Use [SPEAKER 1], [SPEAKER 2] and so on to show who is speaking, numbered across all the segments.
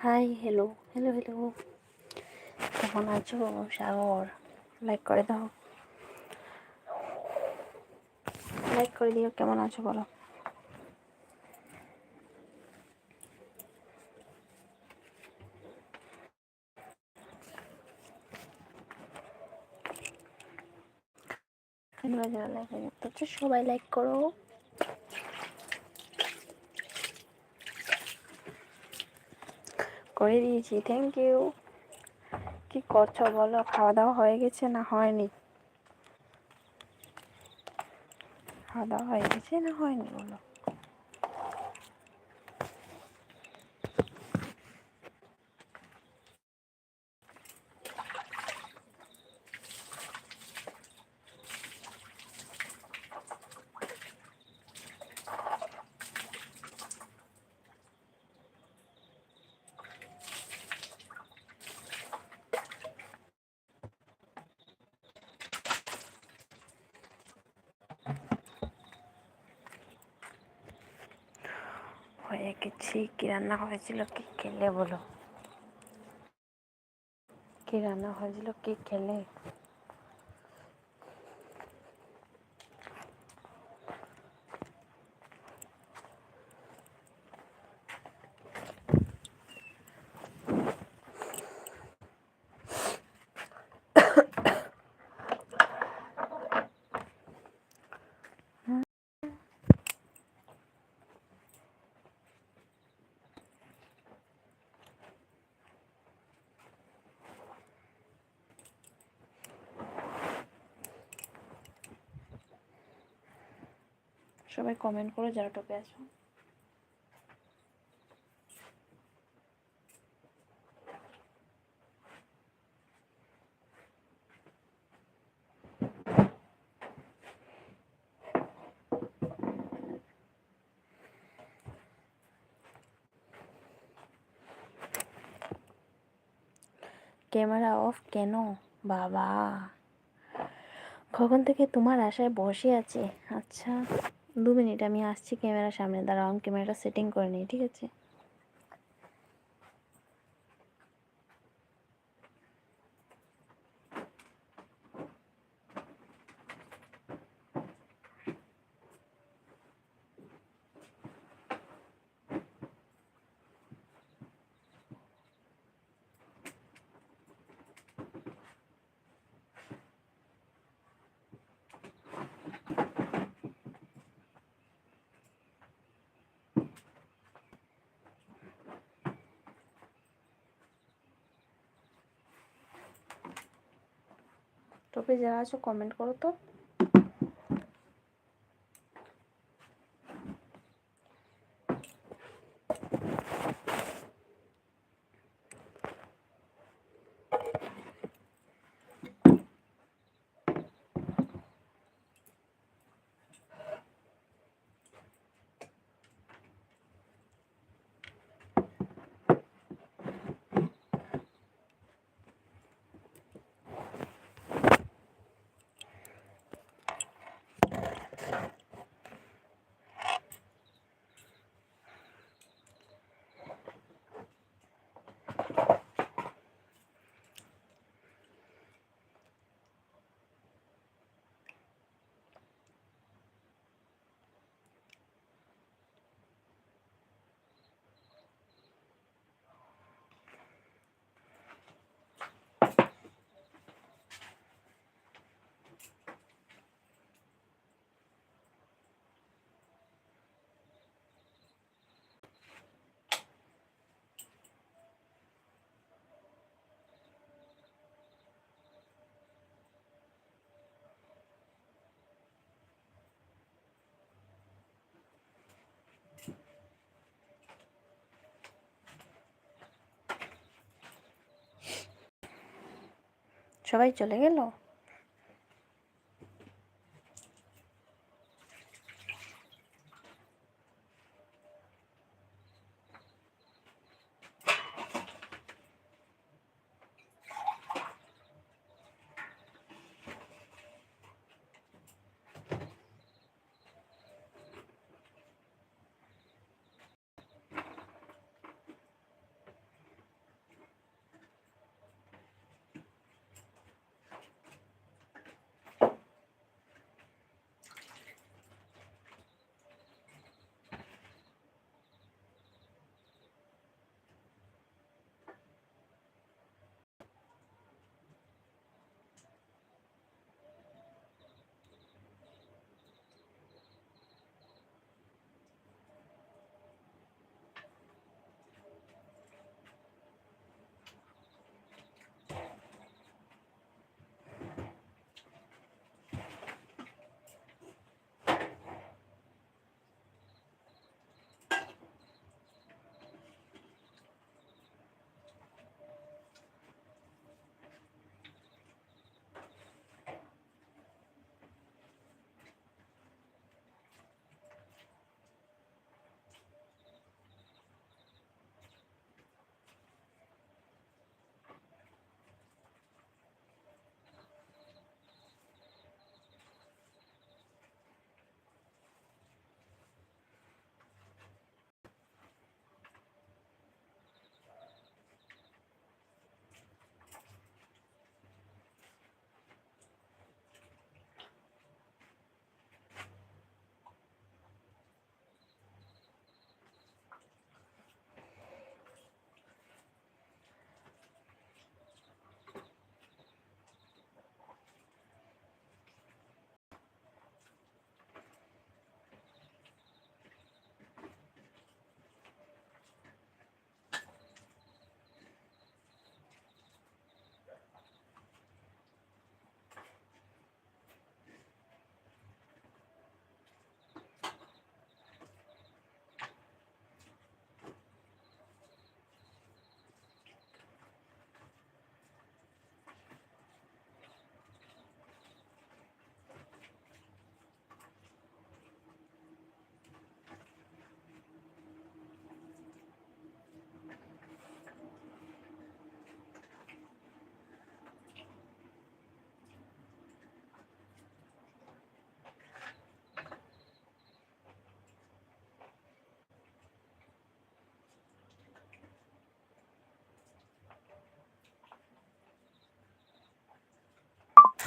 [SPEAKER 1] Hi hello hello hello কেমন আছো? সাগর like করে দাও। লাইক করে দিও, কেমন আছো বলো? সবাই লাইক করো করে দিয়েছি থ্যাংক ইউ কি করছ বলো খাওয়া দাওয়া হয়ে গেছে না হয়নি? খাওয়া দাওয়া হয়ে গেছে না হয়নি বলো হয়ে গেছি কি রান্না হয়েছিল কি খেলে বলো? কি রান্না হয়েছিল কি খেলে? সবাই কমেন্ট করো যারা টপে আছো। ক্যামেরা অফ কেন, বাবা? কখন থেকে তোমার আশায় বসে আছে? আচ্ছা। দু মিনিট আমি আসছি ক্যামেরার সামনে দাঁড়াও আমি ক্যামেরাটা সেটিং করে নিই ঠিক আছে? টপে যারা আছো কমেন্ট করো তো। সবাই চলে গেল?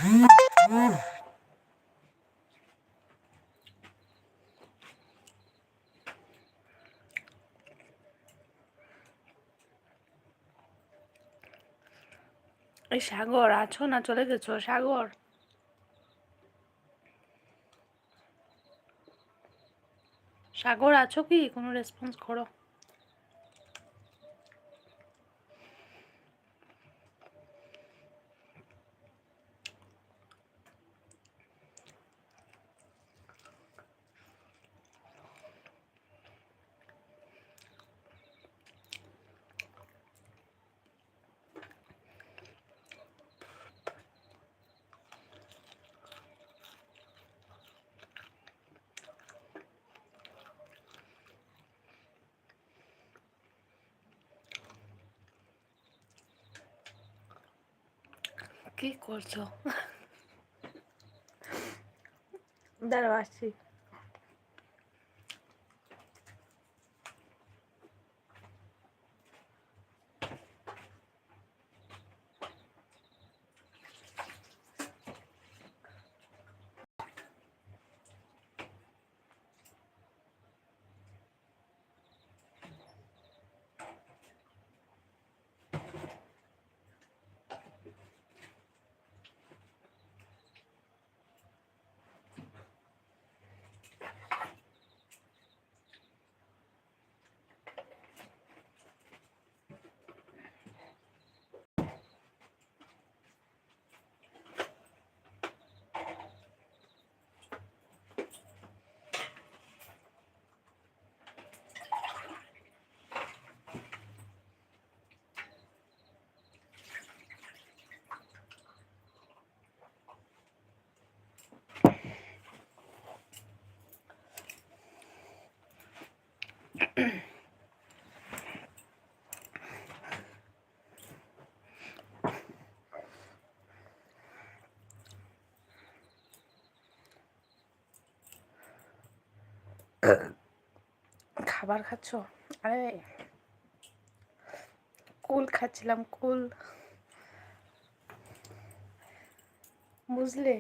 [SPEAKER 2] এই সাগর আছো না চলে গেছো? সাগর। সাগর আছো কি? কোনো রেসপন্স করো। কি করছ দাঁড়াও আসছি খাবার খাচ্ছো? আরে, কুল খাচ্ছিলাম, কুল। বুঝলে?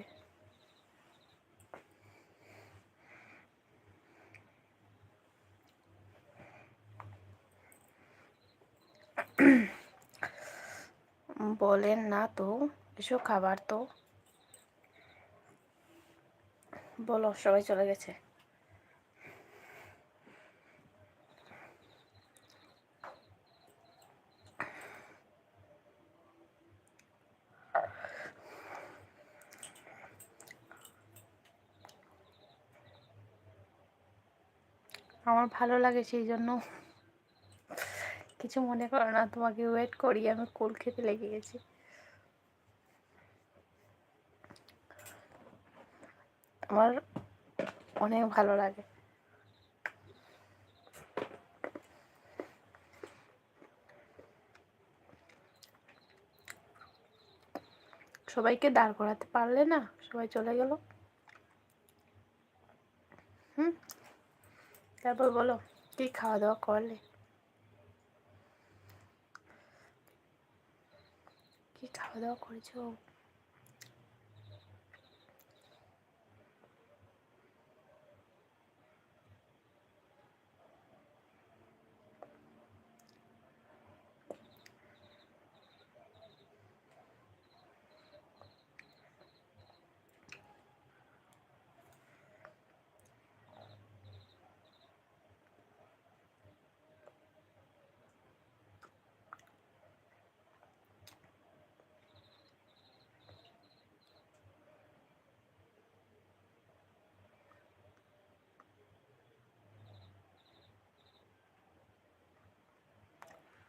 [SPEAKER 2] বলেন না তো, এসব খাবার তো। বলো, সবাই চলে গেছে। আমার ভালো লাগে সেই জন্য। কিছু মনে করো না, তোমাকে ওয়েট করি, আমি কোল খেতে লেগে গেছি। আমার অনেক ভালো লাগে। সবাইকে দাঁড় করাতে পারলে না, সবাই চলে গেল। হুম? তারপর বলো কি খাওয়া দাওয়া করলে? কি খাওয়া দাওয়া করেছ?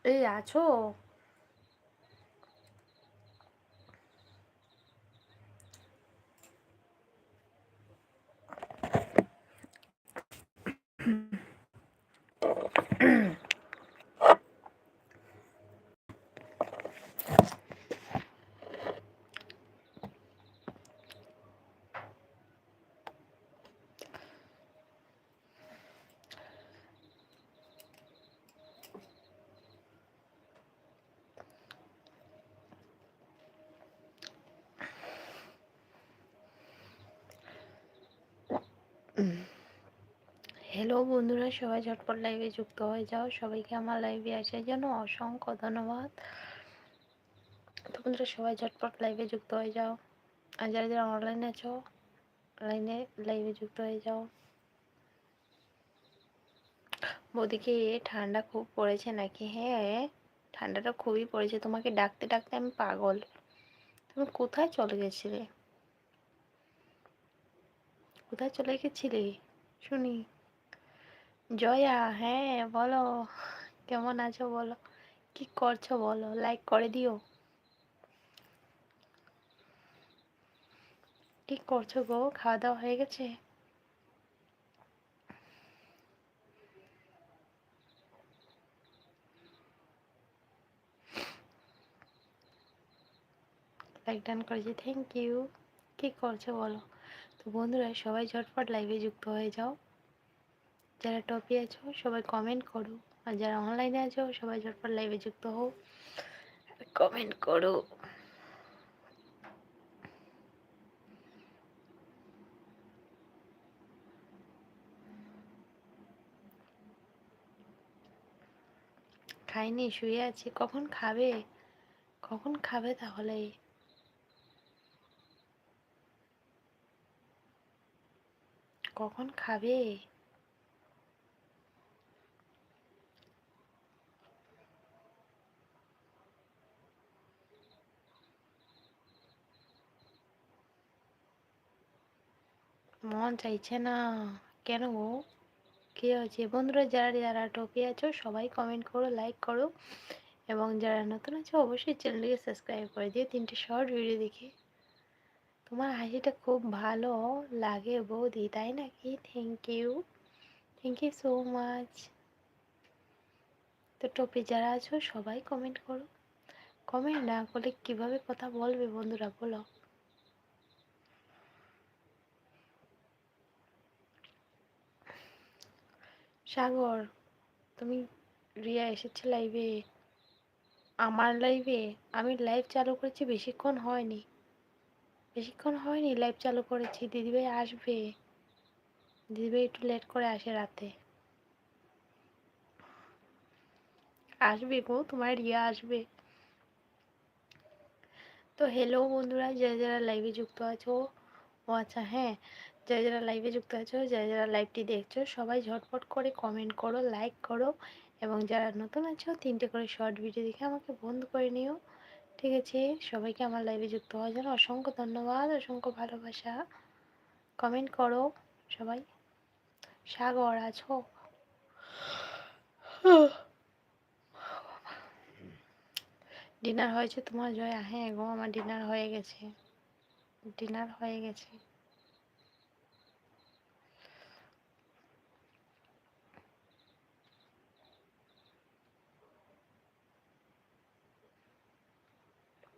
[SPEAKER 2] এই আছো হ্যালো বন্ধুরা, সবাই ঝটপট লাইভে যুক্ত হয়ে যাও। সবাইকে আমার লাইভে আসার জন্য অসংখ্য ধন্যবাদ। তো বন্ধুরা, সবাই ঝটপট লাইভে যুক্ত হয়ে যাও। আর যারা যারা অনলাইনে আছো লাইনে লাইভে যুক্ত হয়ে যাও। ওদিকে ঠান্ডা খুব পড়েছে নাকি? হ্যাঁ ঠান্ডাটা খুবই পড়েছে। তোমাকে ডাকতে ডাকতে আমি পাগল। তুমি কোথায় চলে গেছিলে? কোথায় চলে গেছিলে? শুনি। জয়া হ্যাঁ বলো। কেমন আছো বলো? কি করছ বলো? লাইক করে দিও। কি করছ গো? খাওয়া দাওয়া হয়ে গেছে? লাইক ডান করেছি থ্যাংক ইউ কি করছ বলো? তো বন্ধুরা, সবাই ঝটপট লাইভে যুক্ত হয়ে যাও। যারা টপে আছো, সবাই কমেন্ট করো। আর যারা অনলাইনে আছো, সবাই ঝটপট লাইভে যুক্ত হও। কমেন্ট করো। খাইনি, শুয়ে আছি। কখন খাবে? কখন খাবে তাহলে? কখন খাবে? মন চাইছে না। কেন গো? কি হয়েছে? বন্ধুরা, যারা যারা টপে আছো, সবাই কমেন্ট করো লাইক করো। এবং যারা নতুন আছো, অবশ্যই চ্যানেলটিকে সাবস্ক্রাইব করে দিও। তিনটে শর্ট ভিডিও দেখে। তোমার হাসিটা খুব ভালো লাগে বৌদি, তাই নাকি thank you thank you so much তো টপে যারা আছো, সবাই কমেন্ট করো। কমেন্ট না করলে কীভাবে কথা বলবে বন্ধুরা, বলো। সাগর, তুমি রিয়া এসেছে লাইভে আমার লাইভে আমি লাইভ চালু করেছি, বেশিক্ষণ হয়নি। বেশিক্ষণ হয়নি লাইভ চালু করেছি। দিদিভাই আসবে। দিদিভাই একটু লেট করে আসে রাতে। আসবে গো, তোমার রিয়া আসবে। তো হ্যালো বন্ধুরা, যারা যারা লাইভে যুক্ত আছো, ও আচ্ছা হ্যাঁ। যারা যারা লাইভে যুক্ত আছো, যারা যারা লাইভটি দেখছ, সবাই ঝটপট করে কমেন্ট করো লাইক করো এবং যারা নতুন আছো, তিনটে করে শর্ট ভিডিও দেখে আমাকে বন্ধ করে নিও। ঠিক আছে? সবাইকে আমার লাইভে যুক্ত হওয়ার জন্য অসংখ্য ধন্যবাদ, অসংখ্য ভালোবাসা। কমেন্ট করো সবাই। সাগর, আছো? ডিনার হয়েছে তোমার জয়? হ্যাঁ গো, আমার ডিনার হয়ে গেছে। ডিনার হয়ে গেছে।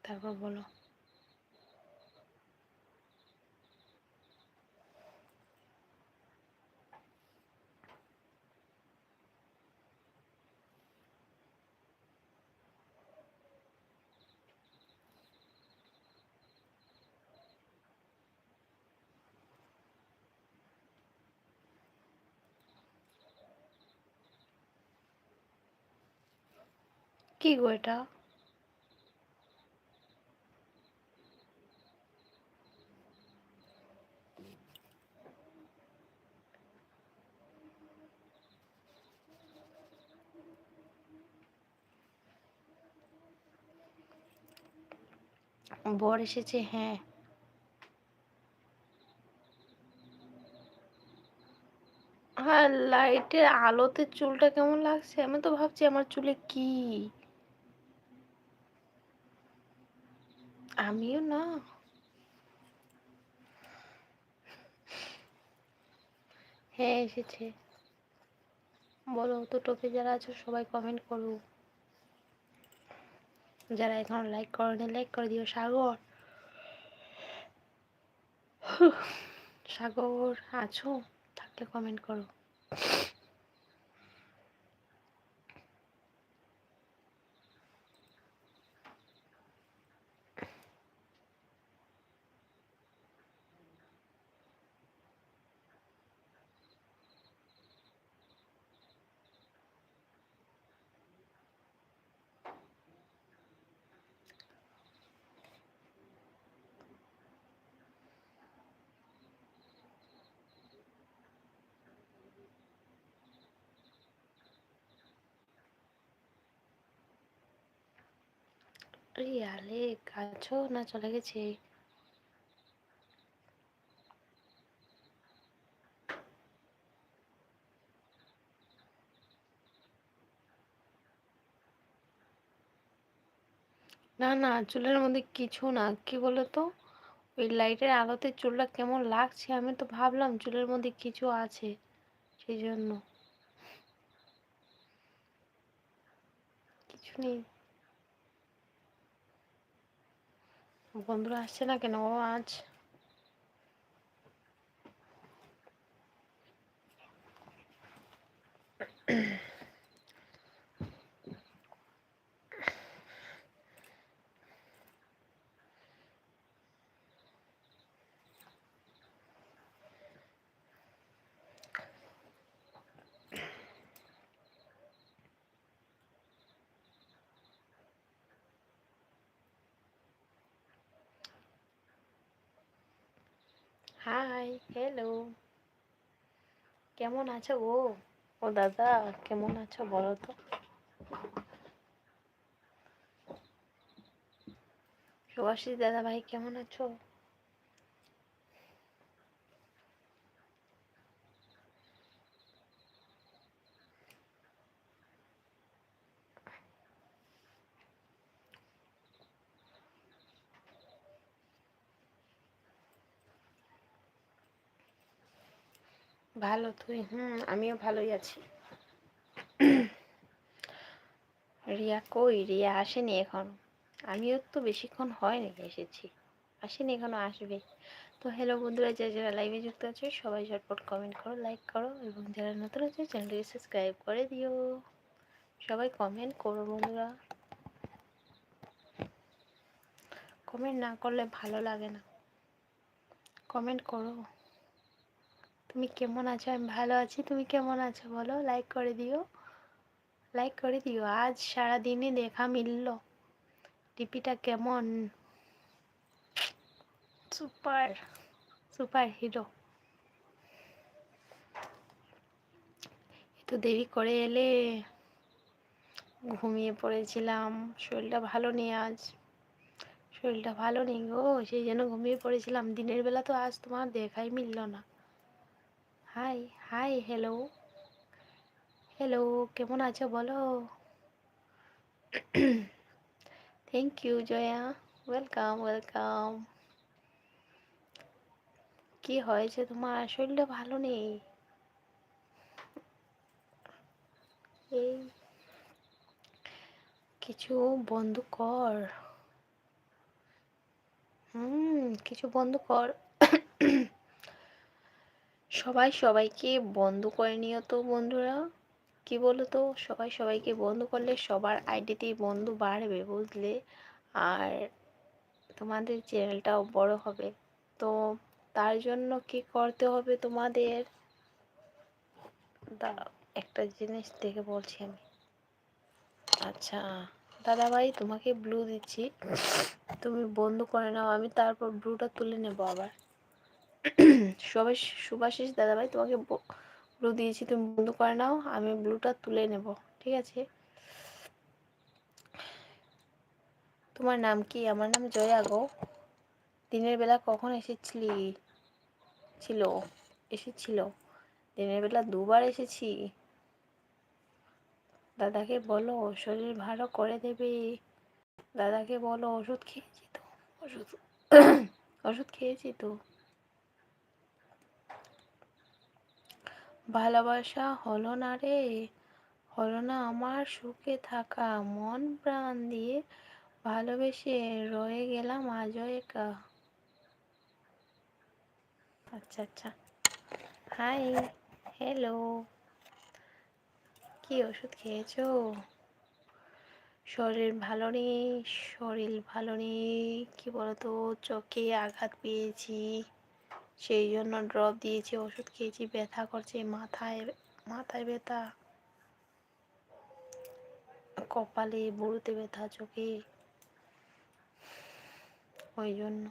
[SPEAKER 2] তারপর বলো। কি গো এটা? বর এসেছে হ্যাঁ। হ্যাঁ লাইটের আলোতে চুলটা কেমন লাগছে? আমি তো ভাবছি আমার চুলে কি? আমিও না। হ্যাঁ এসেছে। বলো, তো টোপে যারা আছো সবাই কমেন্ট করো। যারা এখন লাইক করেনি লাইক করে দিও সাগর। সাগর আছো? থাকলে কমেন্ট করো। রিয়ালে আছো না চলে গেছে? না না, চুলের মধ্যে কিছু না। কি বলতো? ওই লাইটের আলোতে চুলটা কেমন লাগছে? আমি তো ভাবলাম চুলের মধ্যে কিছু আছে, সেই জন্য। কিছু নেই। বন্ধুরা আসছে না কেন আজ? হাই হ্যালো কেমন আছো গো? ও দাদা, কেমন আছো বলো তো? সুভাষিস দাদা ভাই কেমন আছো? ভালো তুই? হুম, আমিও ভালোই আছি। রিয়া কই? রিয়া আসেনি এখন। আমিও তো বেশিক্ষণ হয়নি এসেছি। আসেনি এখনও, আসবে। তো হ্যালো বন্ধুরা যারা যারা লাইভে যুক্ত আছে, সবাই ঝটপট কমেন্ট করো লাইক করো এবং যারা নতুন আছে চ্যানেলটিকে সাবস্ক্রাইব করে দিও। সবাই কমেন্ট করো বন্ধুরা। কমেন্ট না করলে ভালো লাগে না। কমেন্ট করো। তুমি কেমন আছো? আমি ভালো আছি। তুমি কেমন আছো বলো? লাইক করে দিও। লাইক করে দিও। আজ সারা দিনে দেখা মিলল। টিপিটা কেমন? সুপার সুপার হিরো একটু দেরি করে এলে? ঘুমিয়ে পড়েছিলাম। শরীরটা ভালো নেই আজ। শরীরটা ভালো নেই গো। সেই জন্য ঘুমিয়ে পড়েছিলাম। দিনের বেলা তো আজ তোমার দেখাই মিলল না। হাই হাই হ্যালো হ্যালো কেমন আছো বলো? Thank you Jaya welcome welcome কি হয়েছে তোমার? শরীরটা ভালো নেই? এই, কিছু বন্ধ কর। হুম, কিছু বন্ধ কর। সবাই সবাইকে বন্ধ করে নিও তো বন্ধুরা। কি বলো তো সবাই সবাইকে বন্ধ করলে সবার আইডিতেই বন্ধু বাড়বে বুঝলে? আর তোমাদের চ্যানেলটাও বড় হবে। তো তার জন্য কি করতে হবে তোমাদের? দাঁড়াও একটা জিনিস দেখে বলছি আমি। আচ্ছা দাদা ভাই তোমাকে ব্লু দিচ্ছি। তুমি বন্ধ করে নাও, আমি তারপর ব্লুটা তুলে নেব আবার। সুভাষিস দাদা ভাই তোমাকে ব্লু দিয়েছি, তুমি বন্ধ করে নাও, আমি ব্লুটা তুলে নেব, ঠিক আছে? তোমার নাম কি? আমার নাম জয়া গো। দিনের বেলা কখন এসেছিলি? ছিল, এসেছিল। দিনের বেলা দুবার এসেছি। দাদাকে বলো, শরীর ভালো করে দেবে। দাদাকে বলো, ওষুধ খেয়েছি তো? ওষুধ ওষুধ খেয়েছি তো? ভালোবাসা হলো না রে, হলো না আমার সুখে থাকা। মন প্রাণ দিয়ে ভালোবেসে রয়ে গেলাম আজও একা। আচ্ছা আচ্ছা। হাই হ্যালো কি ওষুধ খেয়েছো? শরীর ভালো নেই, শরীর ভালো নেই, কি বলতো? চোখে আঘাত পেয়েছি। সেই জন্য ড্রপ দিয়েছি, ওষুধ খেয়েছি, ব্যথা করছে, মাথায় মাথায় ব্যথা। কপালে বুড়োতে ব্যথা, চোখে। ওই জন্য।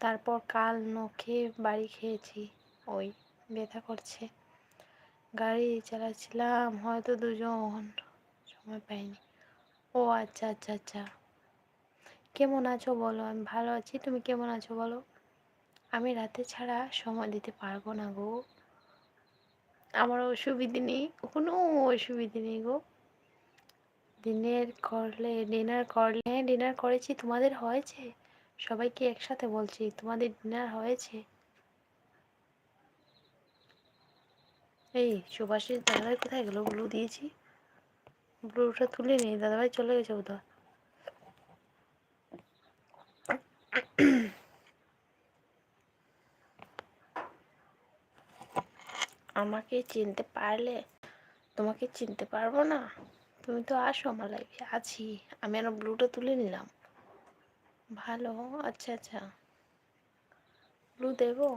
[SPEAKER 2] তারপর কাল নখে বাড়ি খেয়েছি, ওই ব্যথা করছে। গাড়ি চালাচ্ছিলাম, হয়তো দুজন, সময় পাইনি। ও আচ্ছা আচ্ছা আচ্ছা। কেমন আছো বলো? আমি ভালো আছি, তুমি কেমন আছো বলো? আমি রাতে ছাড়া সময় দিতে পারব না গো। আমার অসুবিধে নেই, কোনো অসুবিধে নেই গো। দিনের করলে, ডিনার করলে হ্যাঁ ডিনার করেছি, তোমাদের হয়েছে? সবাইকে একসাথে বলছি, তোমাদের ডিনার হয়েছে? এই, সুভাষের দাদাভাই কোথায় গেল? ব্লু দিয়েছি। ব্লুটা তুলে নি, দাদাভাই চলে গেছে কোথাও আমাকে চিনতে পারলে? তোমাকে চিনতে পারব না? তুমি তো আসো আমার লাইফে আছি। আমি আর ব্লুটা তুলে নিলাম। ভালো। আচ্ছা আচ্ছা। ব্লু দেবো?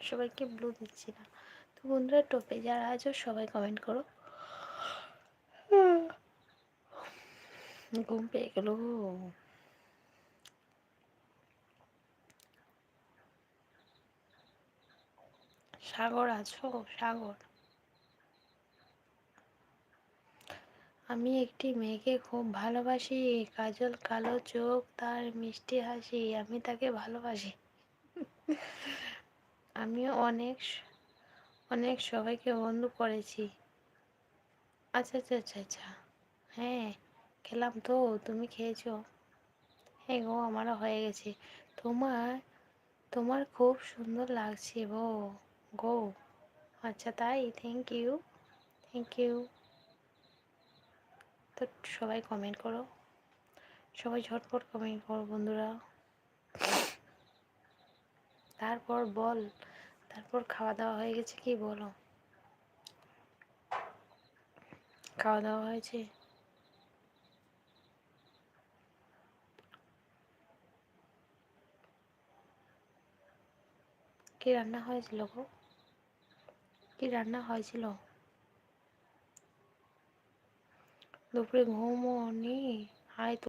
[SPEAKER 2] সবাইকে ব্লু দিচ্ছি না। তো বন্ধুরা টপে যারা আছো, সবাই কমেন্ট করো। ঘুম পেয়ে গেল সাগর আছো সাগর। আমি একটি মেয়েকে খুব ভালোবাসি, কাজল কালো চোখ, তার মিষ্টি হাসি, আমি তাকে ভালোবাসি। আমি অনেক অনেক সবাইকে বন্ধু করেছি। আচ্ছা আচ্ছা আচ্ছা আচ্ছা। হ্যাঁ খেলাম তো, তুমি খেয়েছো। হ্যাঁ গো, আমারও হয়ে গেছে। তোমার তোমার খুব সুন্দর লাগছে গো। গো আচ্ছা তাই থ্যাংক ইউ থ্যাংক ইউ তো সবাই কমেন্ট করো, সবাই ঝটপট কমেন্ট করো বন্ধুরা। তারপর বল, তারপর খাওয়া দাওয়া হয়ে গেছে কি বলো? খাওয়া দাওয়া হয়েছে? কি রান্না হয়েছিল গো? কি রান্না হয়েছিল? দুপুরে ঘুমও নেই হাই